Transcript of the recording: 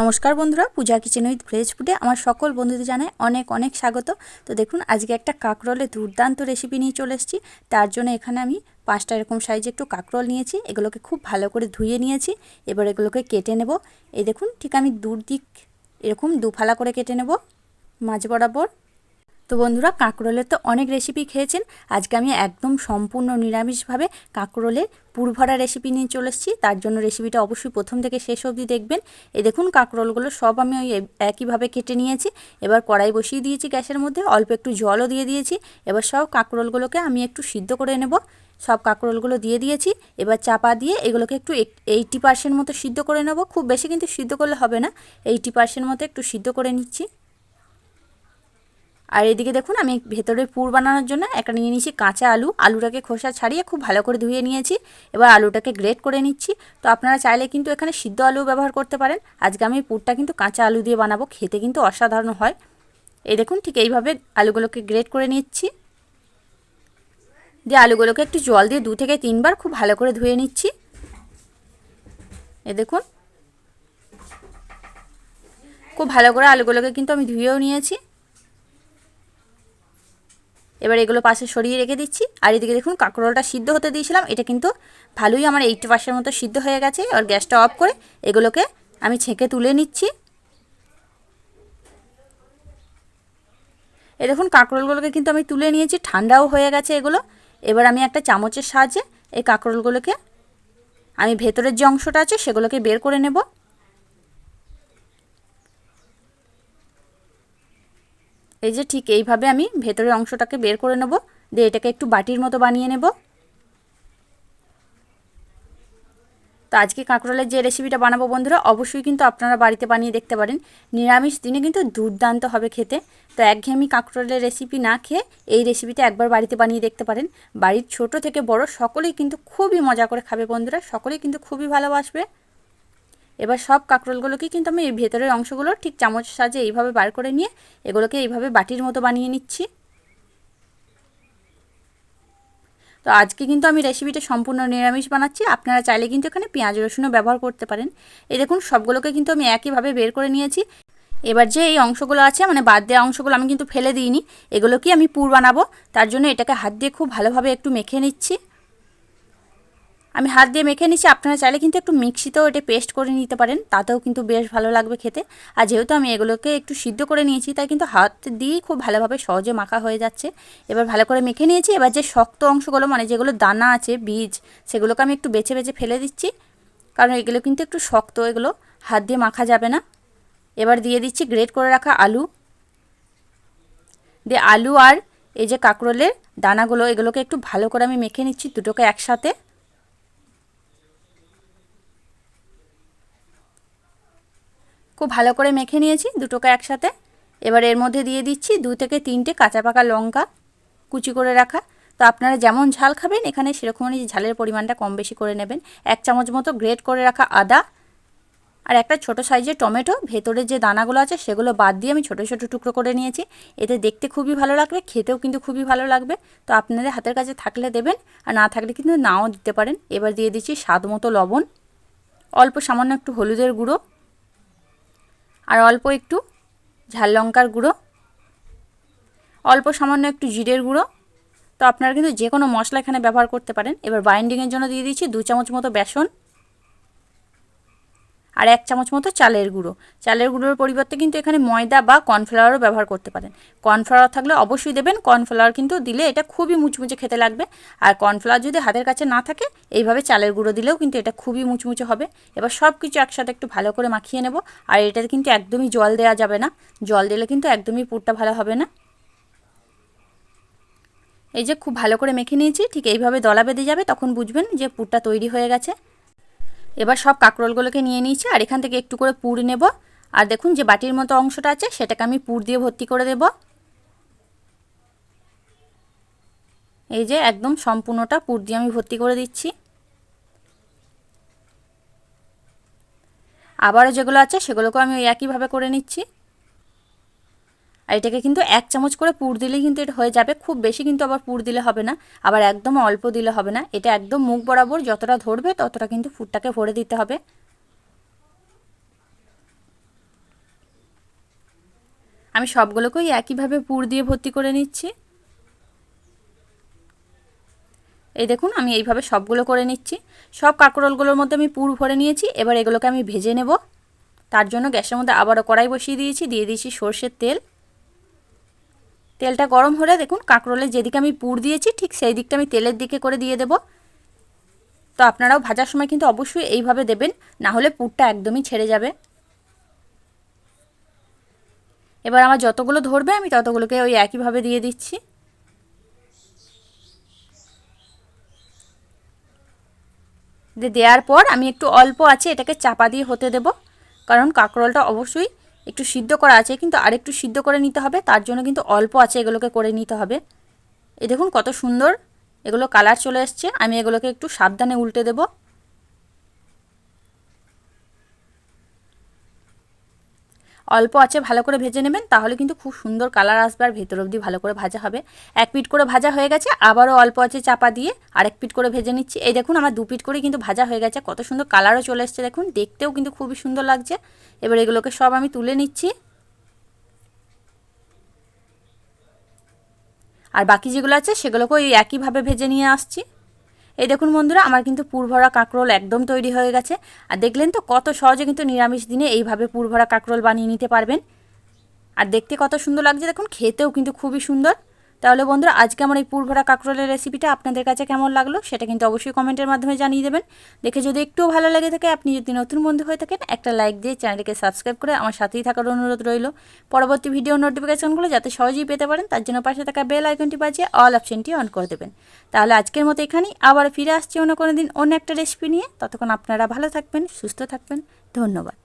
নমস্কার বন্ধুরা, পূজা kitchen with veg ফুডে আমার সকল বন্ধুদের জানায় অনেক অনেক স্বাগত। তো দেখুন, আজকে একটা কাঁকরোলের দুর্দান্ত রেসিপি নিয়ে চলে এসেছি। তার জন্য এখানে আমি পাঁচটা এরকম সাইজে একটু কাঁকরোল নিয়েছি, এগুলোকে খুব ভালো করে ধুয়ে নিয়েছি। এবার এগুলোকে কেটে নেব। এই দেখুন, ঠিক আমি দূর দিক এরকম দুফালা করে কেটে নেব। মাঝ বরাবর তো বন্ধুরা কাঁকরোলের তো অনেক রেসিপি খেয়েছেন। আজকে আমি একদম সম্পূর্ণ নিরামিষভাবে কাঁকরোলের পুরভরা রেসিপি নিয়ে চলে এসেছি। তার জন্য রেসিপিটা অবশ্যই প্রথম থেকে শেষ অবধি দেখবেন। এ দেখুন, কাঁকরোলগুলো সব আমি ওই একইভাবে কেটে নিয়েছি। এবার কড়াই বসিয়ে দিয়েছি গ্যাসের মধ্যে। অল্প একটু জলও দিয়ে দিয়েছি। এবার সব কাঁকরোলগুলোকে আমি একটু সিদ্ধ করে নেব। সব কাঁকরোলগুলো দিয়ে দিয়েছি। এবার চাপা দিয়ে এগুলোকে একটু এইটি পার্সেন্ট মতো সিদ্ধ করে নেব। খুব বেশি কিন্তু সিদ্ধ করলে হবে না। এইটি পার্সেন্ট মতো একটু সিদ্ধ করে নিচ্ছি। আর এদিকে দেখুন, আমি ভেতরে পুর বানানোর জন্য একটা নিয়ে নিয়েছি কাঁচা আলু। আলুটাকে খোসা ছাড়িয়ে খুব ভালো করে ধুয়ে নিয়েছি। এবার আলুটাকে গ্রেট করে নিচ্ছি। তো আপনারা চাইলে কিন্তু এখানে সিদ্ধ আলু ব্যবহার করতে পারেন। আজকে আমি পুরটা কিন্তু কাঁচা আলু দিয়ে বানাবো, খেতে কিন্তু অসাধারণ হয়। এই দেখুন, ঠিক এইভাবে আলুগুলোকে গ্রেট করে নিচ্ছি। দিয়ে আলুগুলোকে একটু জল দিয়ে দু থেকে তিনবার খুব ভালো করে ধুয়ে নিচ্ছি। এ দেখুন, খুব ভালো করে আলুগুলোকে কিন্তু আমি ধুয়েও নিয়েছি। এবার এগুলো পাশে সরিয়ে রেখে দিচ্ছি। আর এদিকে দেখুন, কাঁকরোলটা সিদ্ধ হতে দিয়েছিলাম। এটা কিন্তু ভালোই আমার এইটটি পার্সেন্ট মতো সিদ্ধ হয়ে গেছে। এবার গ্যাসটা অফ করে এগুলোকে আমি ছেঁকে তুলে নিচ্ছি। এ দেখুন, কাঁকরোলগুলোকে কিন্তু আমি তুলে নিয়েছি। ঠান্ডাও হয়ে গেছে এগুলো। এবার আমি একটা চামচের সাহায্যে এই কাঁকরোলগুলোকে, আমি ভেতরের যে অংশটা আছে সেগুলোকে বের করে নেব। এই যে ঠিক এইভাবে আমি ভেতরের অংশটাকে বের করে নেব, দিয়ে এটাকে একটু বাটির মতো বানিয়ে নেব। তো আজকে কাঁকরোলের যে রেসিপিটা বানাবো বন্ধুরা, অবশ্যই কিন্তু আপনারা বাড়িতে বানিয়ে দেখতে পারেন। নিরামিষ দিনে কিন্তু দুর্দান্ত হবে খেতে। তো একঘেয়েমি কাঁকরোলের রেসিপি না খেয়ে এই রেসিপিটা একবার বাড়িতে বানিয়ে দেখতে পারেন। বাড়ির ছোট থেকে বড় সকলেই কিন্তু খুবই মজা করে খাবে বন্ধুরা, সকলেই কিন্তু খুবই ভালোবাসবে। এবার সব কাঁকরোলগুলোকে কিন্তু আমি এই ভেতরের অংশগুলো ঠিক চামচ সাজে এইভাবে বার করে নিয়ে এগুলোকে এইভাবে বাটির মতো বানিয়ে নিচ্ছি। তো আজকে কিন্তু আমি রেসিপিটা সম্পূর্ণ নিরামিষ বানাচ্ছি। আপনারা চাইলে কিন্তু এখানে পেঁয়াজ রসুনও ব্যবহার করতে পারেন। এই দেখুন, সবগুলোকে কিন্তু আমি একইভাবে বের করে নিয়েছি। এবার যে এই অংশগুলো আছে মানে বাদ দেওয়া অংশগুলো আমি কিন্তু ফেলে দিইনি, এগুলোকেই আমি পুর বানাবো। তার জন্য এটাকে হাত দিয়ে খুব ভালোভাবে একটু মেখে নিচ্ছি। আমি হাত দিয়ে মেখে নিচ্ছি, আপনারা চাইলে কিন্তু একটু মিক্সিতেও এটা পেস্ট করে নিতে পারেন, তাতেও কিন্তু বেশ ভালো লাগবে খেতে। আর যেহেতু আমি এগুলোকে একটু সিদ্ধ করে নিয়েছি, তাই কিন্তু হাত দিয়েই খুব ভালোভাবে সহজে মাখা হয়ে যাচ্ছে। এবার ভালো করে মেখে নিয়েছি, এবার যে শক্ত অংশগুলো মানে যেগুলো দানা আছে, বীজ, সেগুলোকে আমি একটু বেছে বেছে ফেলে দিচ্ছি। কারণ এগুলো কিন্তু একটু শক্ত, এগুলো হাত দিয়ে মাখা যাবে না। এবার দিয়ে দিচ্ছি গ্রেট করে রাখা আলু। দিয়ে আলু আর এই যে কাঁকরোলের দানাগুলো, এগুলোকে একটু ভালো করে আমি মেখে নিচ্ছি দুটোকে একসাথে। খুব ভালো করে মেখে নিয়েছি দুটোকে একসাথে। এবার এর মধ্যে দিয়ে দিচ্ছি দু থেকে তিনটে কাঁচা পাকা লঙ্কা কুচি করে রাখা। তো আপনারা যেমন ঝাল খাবেন, এখানে সেরকমই ঝালের পরিমাণটা কম বেশি করে নেবেন। এক চামচ মতো গ্রেট করে রাখা আদা আর একটা ছোট সাইজের টমেটো। ভেতরে যে দানাগুলো আছে সেগুলো বাদ দিয়ে আমি ছোটো ছোটো টুকরো করে নিয়েছি। এতে দেখতে খুবই ভালো লাগবে, খেতেও কিন্তু খুবই ভালো লাগবে। তো আপনাদের হাতের কাছে থাকলে দেবেন আর না থাকলে কিন্তু নাও দিতে পারেন। এবার দিয়ে দিচ্ছি স্বাদ মতো লবণ, অল্প সামান্য একটু হলুদের গুঁড়ো। আর অল্প একটু ঝাল লঙ্কার গুঁড়ো, অল্প সামান্য একটু জিরের গুঁড়ো। তো আপনারা কিন্তু যে কোনো মশলা এখানে ব্যবহার করতে পারেন। এবার বাইন্ডিংয়ের জন্য দিয়ে দিচ্ছি দু চামচ মতো বেসন। আর এক চামচ মতো চালের গুঁড়ো। চালের গুঁড়োর পরিবর্তে কিন্তু এখানে ময়দা বা কর্নফ্লাওয়ারও ব্যবহার করতে পারেন। কর্নফ্লাওয়ার থাকলে অবশ্যই দেবেন। কর্নফ্লাওয়ার কিন্তু দিলে এটা খুবই মুচমুচে খেতে লাগবে। আর কর্নফ্লাওয়ার যদি হাতের কাছে না থাকে, এইভাবে চালের গুঁড়ো দিলেও কিন্তু এটা খুবই মুচমুচে হবে। এবার সব কিছু একসাথে একটু ভালো করে মাখিয়ে নেব। আর এটাতে কিন্তু একদমই জল দেওয়া যাবে না। জল দিলে কিন্তু একদমই পুরটা ভালো হবে না। এই যে খুব ভালো করে মেখে নিয়েছি, ঠিক এইভাবে দলা বেঁধে যাবে, তখন বুঝবেন যে পুরটা তৈরি হয়ে গেছে। এবার সব কাঁকরোলগুলোকে নিয়ে নিয়েছি, আর এখান থেকে একটু করে পুর নেব। আর দেখুন যে বাটির মতো অংশটা আছে, সেটাকে আমি পুর দিয়ে ভর্তি করে দেব। এই যে একদম সম্পূর্ণটা পুর দিয়ে আমি ভর্তি করে দিচ্ছি। আবারও যেগুলো আছে, সেগুলোকেও আমি ওই একইভাবে করে নিচ্ছি। আর এটাকে কিন্তু এক চামচ করে পুর দিলেই কিন্তু এটা হয়ে যাবে। খুব বেশি কিন্তু আবার পুর দিলে হবে না, আবার একদম অল্প দিলে হবে না। এটা একদম মুখ বরাবর যতটা ধরবে ততটা কিন্তু ফুটটাকে ভরে দিতে হবে। আমি সবগুলোকেই একইভাবে পুর দিয়ে ভর্তি করে নিচ্ছি। এই দেখুন, আমি এইভাবে সবগুলো করে নিচ্ছি। সব কাঁকরোলগুলোর মধ্যে আমি পুর ভরে নিয়েছি, এবার এগুলোকে আমি ভেজে নেব। তার জন্য গ্যাসের মধ্যে আবারও কড়াই বসিয়ে দিয়েছি, দিয়ে দিয়েছি সর্ষের তেল। তেলটা গরম হলে দেখুন কাঁকরোলের যেদিকে আমি পুর দিয়েছি ঠিক সেই দিকটা আমি তেলের দিকে করে দিয়ে দেব। তো আপনারাও ভাজার সময় কিন্তু অবশ্যই এইভাবে দেবেন, না হলে পুরটা একদমই ছেড়ে যাবে। এবার আমার যতগুলো ধরবে আমি ততগুলোকে ওই একইভাবে দিয়ে দিচ্ছি। দেওয়ার পর আমি একটু অল্প আছে এটাকে চাপা দিয়ে হতে দেব, কারণ কাঁকরোলটা অবশ্যই একটু সিদ্ধ করা আছে, কিন্তু আরেকটু সিদ্ধ করে নিতে হবে। তার জন্য কিন্তু অল্প আছে, এগুলোকে করে নিতে হবে। এ দেখুন কত সুন্দর, এগুলো কালার চলে এসছে। আমি এগুলোকে একটু সাবধানে উল্টে দেবো। অল্প আছে, ভালো করে ভেজে নেবেন, তাহলে কিন্তু খুব সুন্দর কালার আসবে আর ভেতর অবধি ভালো করে ভাজা হবে। এক পিট করে ভাজা হয়ে গেছে, আবারও অল্প আছে চাপা দিয়ে আরেক পিট করে ভেজে নিচ্ছি। এই দেখুন, আমার দু পিট করে কিন্তু ভাজা হয়ে গেছে, কত সুন্দর কালারও চলে এসছে, দেখুন, দেখতেও কিন্তু খুবই সুন্দর লাগছে। এবার এগুলোকে সব আমি তুলে নিচ্ছি। আর বাকি যেগুলো আছে সেগুলোকে ওই একইভাবে ভেজে নিয়ে আসছি। এই দেখুন বন্ধুরা, আমার কিন্তু পুরভরা কাঁকরোল একদম তৈরি হয়ে গেছে। আর দেখলেন তো, কত সহজে কিন্তু নিরামিষ দিনে এইভাবে পুরভরা কাঁকরোল বানিয়ে নিতে পারবেন। আর দেখতে কত সুন্দর লাগছে, দেখুন, খেতেও কিন্তু খুবই সুন্দর। তাহলে বন্ধুরা, আজকে আমার এই পুরভরা কাঁকরোলের রেসিপিটা আপনাদের কাছে কেমন লাগল সেটা কিন্তু অবশ্যই কমেন্টের মাধ্যমে জানিয়ে দেবেন। দেখে যদি একটুও ভালো লেগে থাকে, আপনি যদি নতুন বন্ধু হয়ে থাকেন, একটা লাইক দিয়ে চ্যানেলটিকে সাবস্ক্রাইব করে আমার সাথেই থাকার অনুরোধ রইল। পরবর্তী ভিডিও নোটিফিকেশনগুলো যাতে সহজেই পেতে পারেন, তার জন্য পাশে থাকা বেল আইকনটি বাজিয়ে অল অপশনটি অন করে দেবেন। তাহলে আজকের মতো এখানেই, আবার ফিরে আসছি অন্য কোনো দিন অন্য একটা রেসিপি নিয়ে। ততক্ষণ আপনারা ভালো থাকবেন, সুস্থ থাকবেন। ধন্যবাদ।